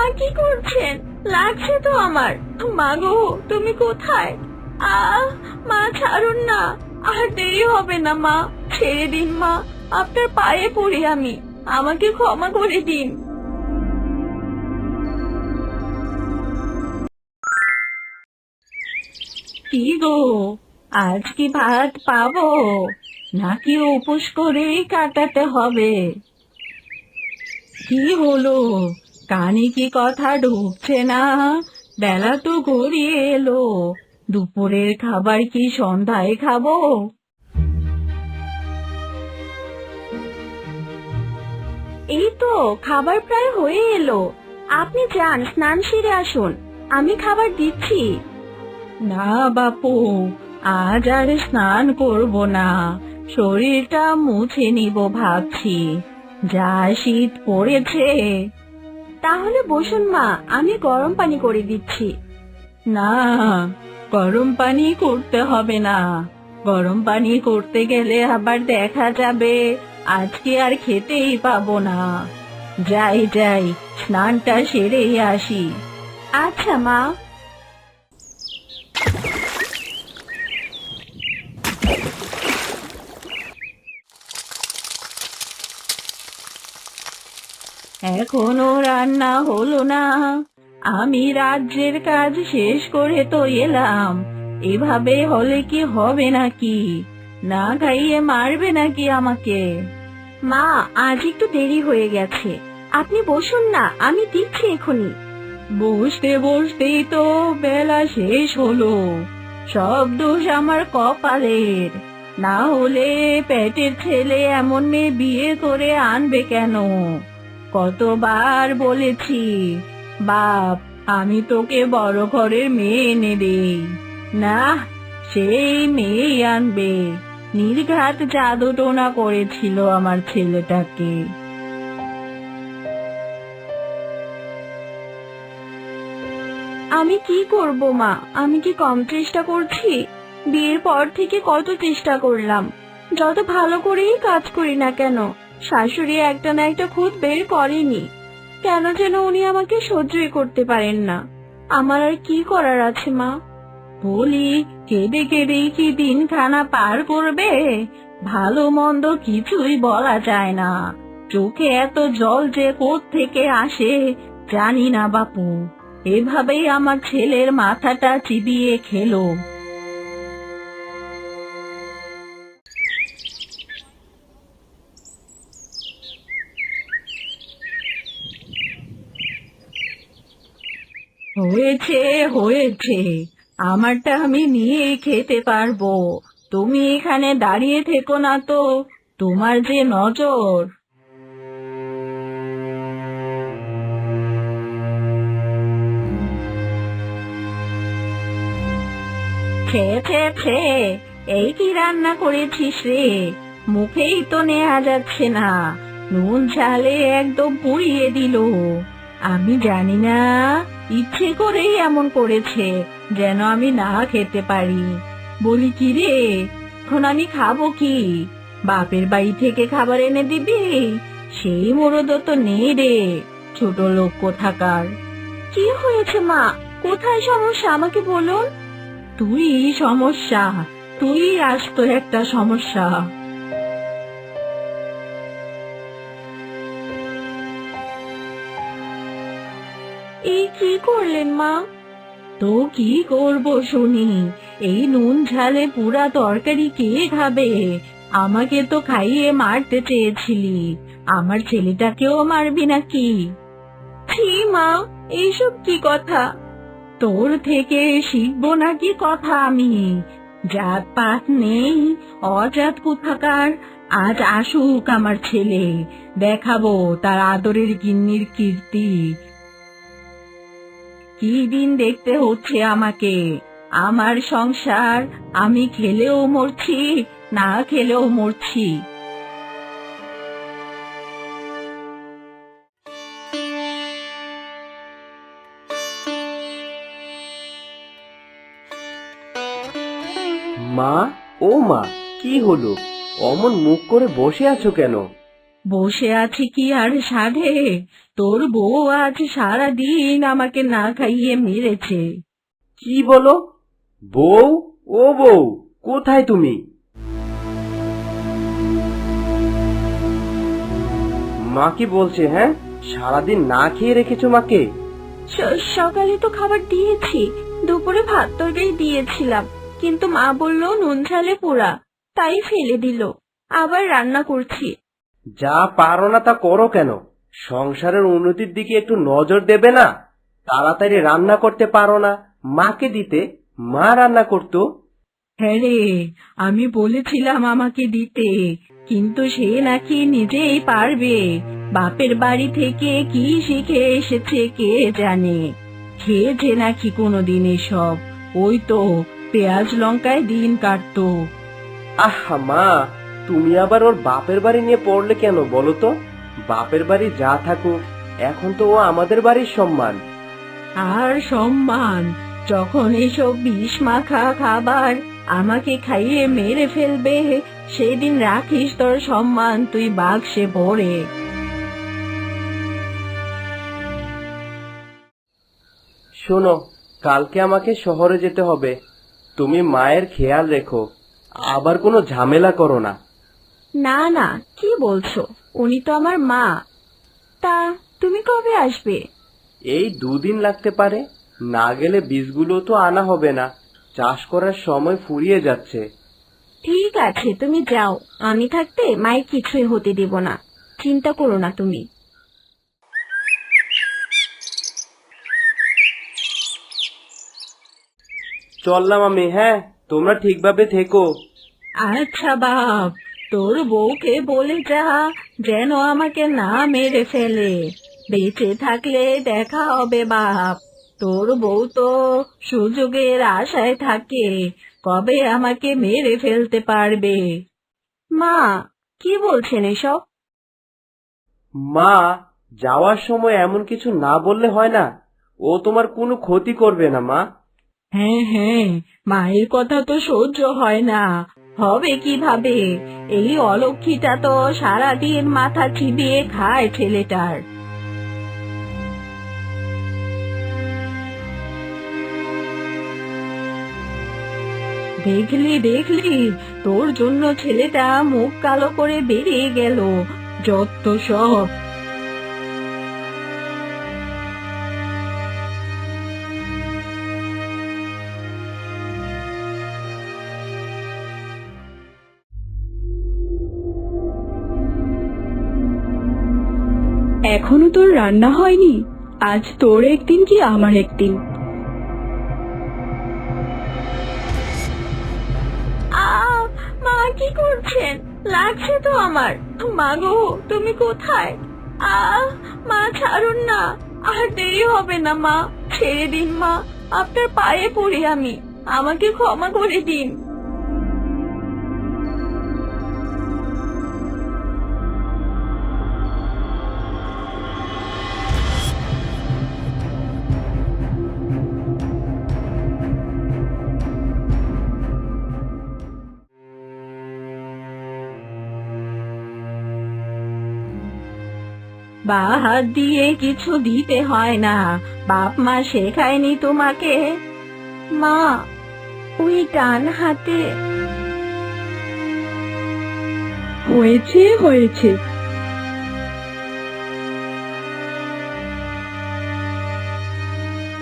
মা কি করছেন? লাগছে তো আমার। মা গো তুমি কোথায়? আ, মা, ছাড়ুন না। আর দেরি হবে না, মা। ছেড়ে দিন, মা। আপনার পায়ে পড়ি আমি। আমাকে ক্ষমা করে দিন। কি গো? আজ কি ভাত পাবো? নাকি উপোস করেই কাটাতে হবে? কি হলো? কানে কি কথা ঢুকছে না? বেলা তো গড়িয়ে এলো। দুপুরের খাবার কি সন্ধ্যায় খাব? এই তো, খাবার প্রায় হয়ে এলো। আপনি যান, স্নান সেরে আসুন। আমি খাবার দিচ্ছি। না বাপু, আজ আর স্নান করব না। শরীরটা মুছে নিব ভাবছি। যা শীত পড়েছে তাহলে বসুন মা আমি গরম পানি করে দিচ্ছি। না গরম পানি করতে হবে না। গরম পানি করতে গেলে আবার দেখা যাবে আজকে আর খেতেই পাবো না। যাই যাই স্নানটা সেরেই আসি। আচ্ছা মা। এখনও রান্না হলো না। আমি রাজ্যের কাজ শেষ করে তো এলাম। এভাবে হলে কি হবে নাকি? না খাইয়ে মারবে নাকি আমাকে? মা, আজ একটু দেরি হয়ে গেছে। আপনি বসুন না, আমি দিচ্ছি এখনই। বসতে বসতেই তো বেলা শেষ হলো। সব দোষ আমার কপালের। না হলে পেটের ছেলে এমন মেয়ে বিয়ে করে আনবে কেন? কতবার বলেছি, বাপ, আমি তোকে বড় ঘরের মেয়ে এনে দেই। না সেই মেয়ে আনবে। নির্ঘাত জাদু টোনা করেছিল আমার ছেলেটাকে। আমি কি করব, মা? আমি কি কম চেষ্টা করছি? বিয়ের পর থেকে কত চেষ্টা করলাম। যত ভালো করেই কাজ করি না কেন শাশুড়ি একটা না একটা খুদ বের করেনি। কেন যেন উনি আমাকে সহ্যই করতে পারেন না। আমার আর কি করার আছে, মা? বলি, কেঁদে কেঁদেই কি দিনখানা পার করবে? ভালো মন্দ কিছুই বলা যায় না। চোখে এত জল যে কোথ থেকে আসে, জানি না বাপু। এভাবেই আমার ছেলের মাথাটা চিবিয়ে খেলো। হয়েছে হয়েছে। আমারটা আমি নিয়ে খেতে পারব। তুমি এখানে দাঁড়িয়ে থেকো না তো, তোমার যে নজর। এই কি রান্না করেছিস রে? মুখেই তো নেওয়া যাচ্ছে না। নুন ঝালে একদম পুড়িয়ে দিল। আমি জানি না। ইচ্ছে করেই এমন করেছে, যেন আমি না খেতে পারি। বলি, কি রে? এখন আমি খাব কি? বাপের বাড়ি থেকে খাবার এনে দিবি? সেই মরদ তো নেই রে, ছোট লোক কোথাকার। কি হয়েছে মা? কোথায় সমস্যা? আমাকে বলুন? তুই সমস্যা, তুই আসতো একটা সমস্যা। এই কি করলেন মা? তো কি করব শুনি? এই নুন ঝালে পুরা তরকারি কে খাবে? আমাকে তো খাইয়ে মারতে চেয়েছিলি। আমার ছেলেটাকেও মারবি নাকি? ছি মা এইসব কি কথা? তোর থেকে শিখব নাকি কথা আমি? জাত পাত নেই, অজাত কোথাকার। আজ আসুক আমার ছেলে, দেখাবো তার আদরের গিন্নির কীর্তি। কি দিন দেখতে হচ্ছে আমাকে? আমার সংসার, আমি খেলেও মরছি, না খেলেও মরছি। মা, ও মা, কি হলো? অমন মুখ করে বসে আছো কেন? বসে আছি কি আর সাধে? তোর বউ আজ সারা দিন আমাকে না খাইয়ে মেরেছে। কি বলো? বউ? ও বউ কোথায় তুমি? মা কি বলছে হ্যাঁ? সারাদিন না খেয়ে রেখেছো মাকে? স- সকালে তো খাবার দিয়েছি। দুপুরে ভাত তরকারি দিয়েছিলাম। কিন্তু মা বলল নুন ঝালে পোড়া। তাই ফেলে দিল। আবার রান্না করছি। যা পারো না তা করো কেন? সংসারের উন্নতির দিকে একটু নজর দেবে না? তাড়াতাড়ি রান্না করতে পারো না। মাকে দিতে মা রান্না করতো। হ্যাঁ রে আমি বলেছিলাম আমাকে দিতে কিন্তু সে নাকি নিজেই পারবে। বাপের বাড়ি থেকে কি শিখে এসেছে কে জানে? খেয়েছে নাকি কোনো কোনোদিন এসব ওই তো পেঁয়াজ লঙ্কায় দিন কাটতো। আহা মা তুমি আবার ওর বাপের বাড়ি নিয়ে পড়লে কেন বলো তো? বাপের বাড়ি যা থাকুক এখন তো ও আমাদের বাড়ির সম্মান। আর সম্মান যখন এসব বিষ মাখা খাবার আমাকে খাইয়ে মেরে ফেলবে সেদিন রাখিস তোর সম্মান তুই বাক্সে ভরে। শোনো কালকে আমাকে শহরে যেতে হবে। তুমি মায়ের খেয়াল রেখো আবার কোনো ঝামেলা করো না। না না কি বলছো? উনি তো আমার মা। তা তুমি কবে আসবে? এই দুদিন লাগতে পারে। না গেলে বীজগুলো তো আনা হবে না। চাষ করার সময় ফুরিয়ে যাচ্ছে। ঠিক আছে তুমি যাও। আমি থাকতে মায়ের কিছুই হতে দেব না। চিন্তা করো না তুমি। চললাম আমি হ্যাঁ তোমরা ঠিকভাবে থেকো। আচ্ছা বাপ। তোর বউকে বলে যা যেন আমাকে না মেরে ফেলে। বেঁচে থাকলে দেখা হবে বাপ। তোর বউ তো সুযোগের আশায় থাকে কবে আমাকে মেরে ফেলতে পারবে? মা কি বলছেন এসব? মা যাওয়ার সময় এমন কিছু না বললে হয় না। ও তোমার কোনো ক্ষতি করবে না মা। হ্যাঁ হ্যাঁ মায়ের কথা তো সহ্য হয় না। হবে কীভাবে? এই অলক্ষীটা তো সারাদিন মাথা চিবিয়ে খায় ছেলেটার। দেখলি দেখলি, তোর জন্য ছেলেটা মুখ কালো করে বেরিয়ে গেল। যত সব এখনও তোর রান্না হয়নি? আজ তোর একদিন কি আমার একদিন? মা কি করছেন? লাগছে তো আমার। মা গো, তুমি কোথায়? আ, মা ছাড়ুন না। আর দেরি হবে না, মা। ছেড়ে দিন, মা। আপনার পায়ে পড়ি আমি। আমাকে ক্ষমা করে দিন। বা হাত দিয়ে কিছু দিতে হয় না। বাপ মা শেখায়নি তোমাকে? মা, ওই ডান হাতে। হয়েছে হয়েছে।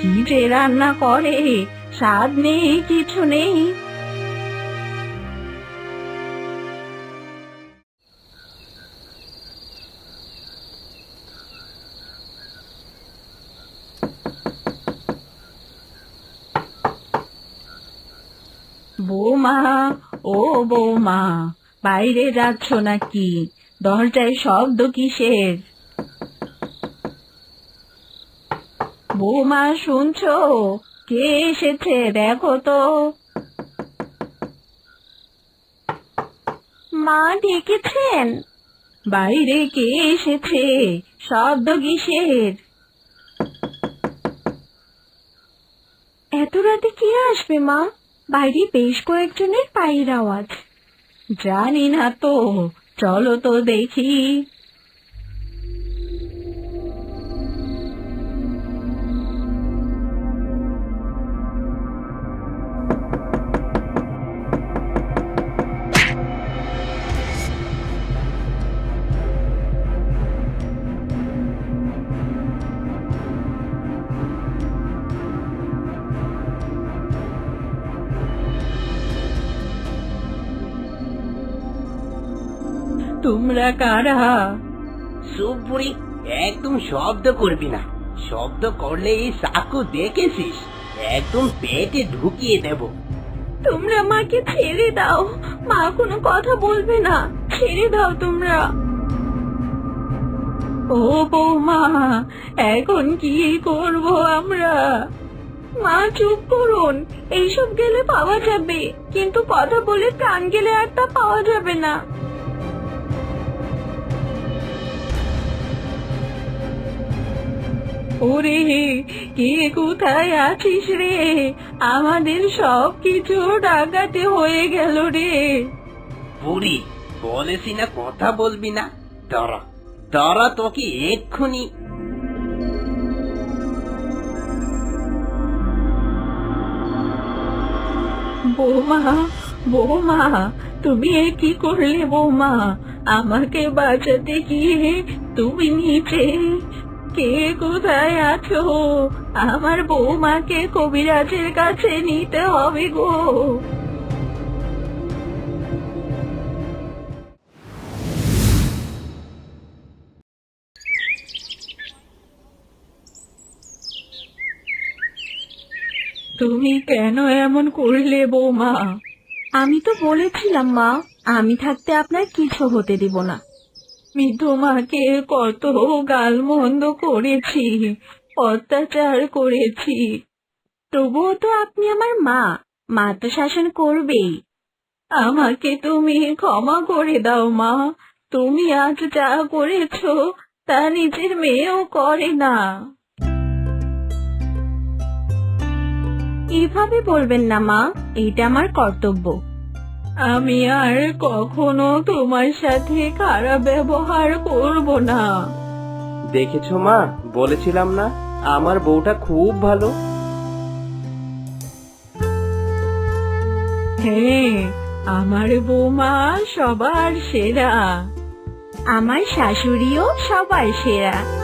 কি যে রান্না করে, স্বাদ নেই, কিছু নেই। বৌমা, ও বৌমা, বাইরে যাচ্ছ নাকি? দরজায় শব্দ কিসের? বৌমা, শুনছো? কে এসেছে? দেখো তো। মা ডেকেছেন। বাইরে কে এসেছে? শব্দ কিসের? এত রাতে কে আসবে মা? বাইরে বেশ কয়েকজনের পায়ের আওয়াজ। জানি না তো চলো তো দেখি। তোমরা কারা? সুপুরি একদম শব্দ করবি না। শব্দ করলে এই চাকু দেখেছিস? একদম পেটে ঢুকিয়ে দেব। তোমরা মাকে ছেড়ে দাও। মা কোনো কথা বলবে না। ছেড়ে দাও তোমরা। ও বৌমা এখন কি করব আমরা? মা চুপ করুন। এইসব গেলে পাওয়া যাবে। কিন্তু কথা বলে প্রাণ গেলে আর তা পাওয়া যাবে না। ওরে কে কোথায় আছিস রে? আমাদের সব কিছু ডাকাতে হয়ে গেল রে। বুড়ি বলেছি না কথা বলবি না। দরা দরা তোকে এক্ষুনি। বৌমা বৌমা তুমি এ কি করলে বৌমা? আমাকে বাঁচাতে গিয়ে তুমি নিচে কে কোথায় আছো? আমার বৌমাকে কবিরাজের কাছে নিতে হবে গো। তুমি কেন এমন করলে বৌমা? আমি তো বলেছিলাম মা, আমি থাকতে আপনার কিছু হতে দেব না। আমি তোমাকে কত গালমন্দ করেছি, অত্যাচার করেছি। তবুও তো আপনি আমার মা মা তো শাসন করবেই। আমাকে তুমি ক্ষমা করে দাও, মা। তুমি আজ যা করেছ, তা নিজের মেয়েও করে না। এভাবে বলবেন না, মা। এটা আমার কর্তব্য। আমি আর কখনো তোমার সাথে খারাপ ব্যবহার করব না। দেখেছ মা? বলেছিলাম না আমার বউটা খুব ভালো। হ্যাঁ আমার বৌমা সবার সেরা। আমার শাশুড়িও সবার সেরা।